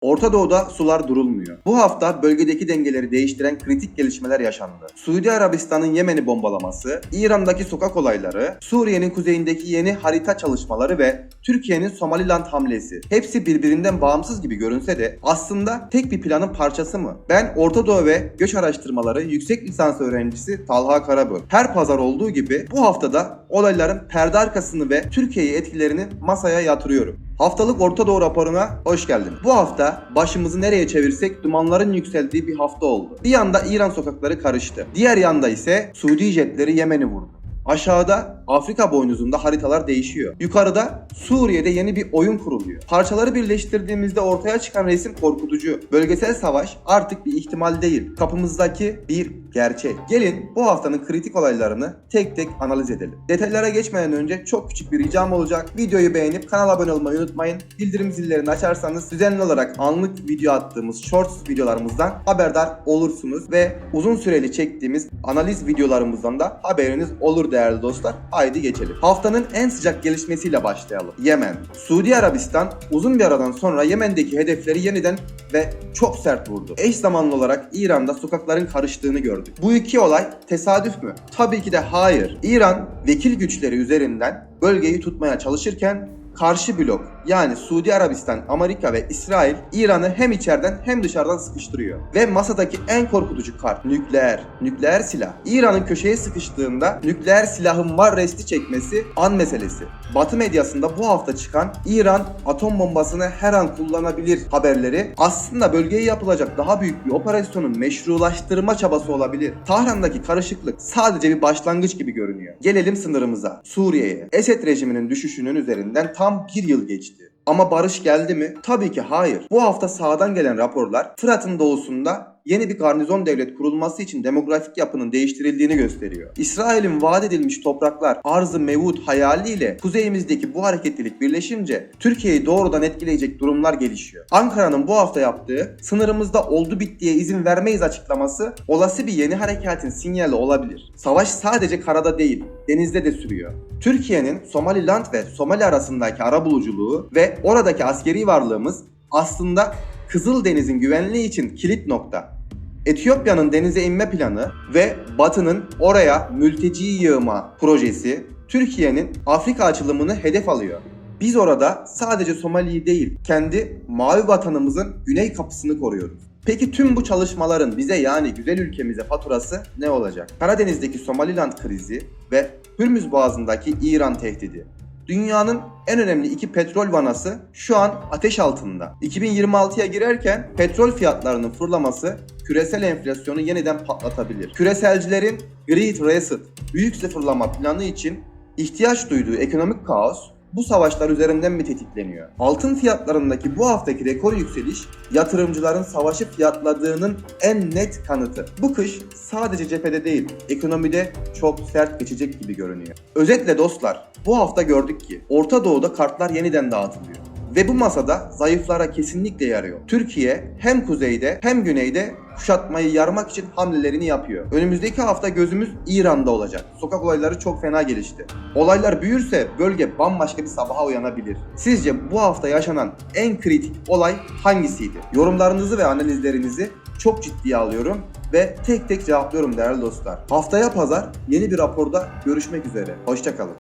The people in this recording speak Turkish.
Orta Doğu'da sular durulmuyor. Bu hafta bölgedeki dengeleri değiştiren kritik gelişmeler yaşandı. Suudi Arabistan'ın Yemen'i bombalaması, İran'daki sokak olayları, Suriye'nin kuzeyindeki yeni harita çalışmaları ve Türkiye'nin Somaliland hamlesi. Hepsi birbirinden bağımsız gibi görünse de aslında tek bir planın parçası mı? Ben Orta Doğu ve Göç Araştırmaları yüksek lisans öğrencisi Talha Karaböl. Her pazar olduğu gibi bu haftada olayların perde arkasını ve Türkiye'yi etkilerini masaya yatırıyorum. Haftalık Orta Doğu raporuna hoş geldin. Bu hafta başımızı nereye çevirsek dumanların yükseldiği bir hafta oldu. Bir yanda İran sokakları karıştı. Diğer yanda ise Suudi jetleri Yemen'i vurdu. Aşağıda Afrika boynuzunda haritalar değişiyor. Yukarıda Suriye'de yeni bir oyun kuruluyor. Parçaları birleştirdiğimizde ortaya çıkan resim korkutucu. Bölgesel savaş artık bir ihtimal değil. Kapımızdaki bir gerçek. Gelin bu haftanın kritik olaylarını tek tek analiz edelim. Detaylara geçmeden önce çok küçük bir ricam olacak. Videoyu beğenip kanala abone olmayı unutmayın. Bildirim zillerini açarsanız düzenli olarak anlık video attığımız shorts videolarımızdan haberdar olursunuz ve uzun süreli çektiğimiz analiz videolarımızdan da haberiniz olur değerli dostlar. Haydi geçelim. Haftanın en sıcak gelişmesiyle başlayalım. Yemen. Suudi Arabistan uzun bir aradan sonra Yemen'deki hedefleri yeniden ve çok sert vurdu. Eş zamanlı olarak İran'da sokakların karıştığını gördük. Bu iki olay tesadüf mü? Tabii ki de hayır. İran vekil güçleri üzerinden bölgeyi tutmaya çalışırken karşı blok yani Suudi Arabistan, Amerika ve İsrail İran'ı hem içeriden hem dışarıdan sıkıştırıyor. Ve masadaki en korkutucu kart nükleer, nükleer silah. İran'ın köşeye sıkıştığında nükleer silahın var resti çekmesi an meselesi. Batı medyasında bu hafta çıkan İran atom bombasını her an kullanabilir haberleri aslında bölgeye yapılacak daha büyük bir operasyonun meşrulaştırma çabası olabilir. Tahran'daki karışıklık sadece bir başlangıç gibi görünüyor. Gelelim sınırımıza, Suriye'ye. Esed rejiminin düşüşünün üzerinden tam bir yıl geçti. gelmişti. Ama barış geldi mi? Tabii ki hayır. Bu hafta sağdan gelen raporlar Fırat'ın doğusunda yeni bir garnizon devlet kurulması için demografik yapının değiştirildiğini gösteriyor. İsrail'in vaat edilmiş topraklar arzı mevut hayaliyle kuzeyimizdeki bu hareketlilik birleşince Türkiye'yi doğrudan etkileyecek durumlar gelişiyor. Ankara'nın bu hafta yaptığı sınırımızda oldu bittiye izin vermeyiz açıklaması olası bir yeni hareketin sinyali olabilir. Savaş sadece karada değil, denizde de sürüyor. Türkiye'nin Somaliland ve Somali arasındaki arabuluculuğu ve oradaki askeri varlığımız aslında Kızıldeniz'in güvenliği için kilit nokta. Etiyopya'nın denize inme planı ve Batı'nın oraya mülteci yığma projesi Türkiye'nin Afrika açılımını hedef alıyor. Biz orada sadece Somali'yi değil, kendi mavi vatanımızın güney kapısını koruyoruz. Peki tüm bu çalışmaların bize yani güzel ülkemize faturası ne olacak? Karadeniz'deki Somaliland krizi ve Hürmüz Boğazı'ndaki İran tehdidi. Dünyanın en önemli iki petrol vanası şu an ateş altında. 2026'ya girerken petrol fiyatlarının fırlaması küresel enflasyonu yeniden patlatabilir. Küreselcilerin Great Reset, büyük sıfırlama planı için ihtiyaç duyduğu ekonomik kaos bu savaşlar üzerinden mi tetikleniyor? Altın fiyatlarındaki bu haftaki rekor yükseliş yatırımcıların savaşı fiyatladığının en net kanıtı. Bu kış sadece cephede değil, ekonomide çok sert geçecek gibi görünüyor. Özetle dostlar, bu hafta gördük ki Orta Doğu'da kartlar yeniden dağıtılıyor. Ve bu masada zayıflara kesinlikle yarıyor. Türkiye hem kuzeyde hem güneyde kuşatmayı yarmak için hamlelerini yapıyor. Önümüzdeki hafta gözümüz İran'da olacak. Sokak olayları çok fena gelişti. Olaylar büyürse bölge bambaşka bir sabaha uyanabilir. Sizce bu hafta yaşanan en kritik olay hangisiydi? Yorumlarınızı ve analizlerinizi çok ciddiye alıyorum ve tek tek cevaplıyorum değerli dostlar. Haftaya pazar yeni bir raporda görüşmek üzere. Hoşçakalın.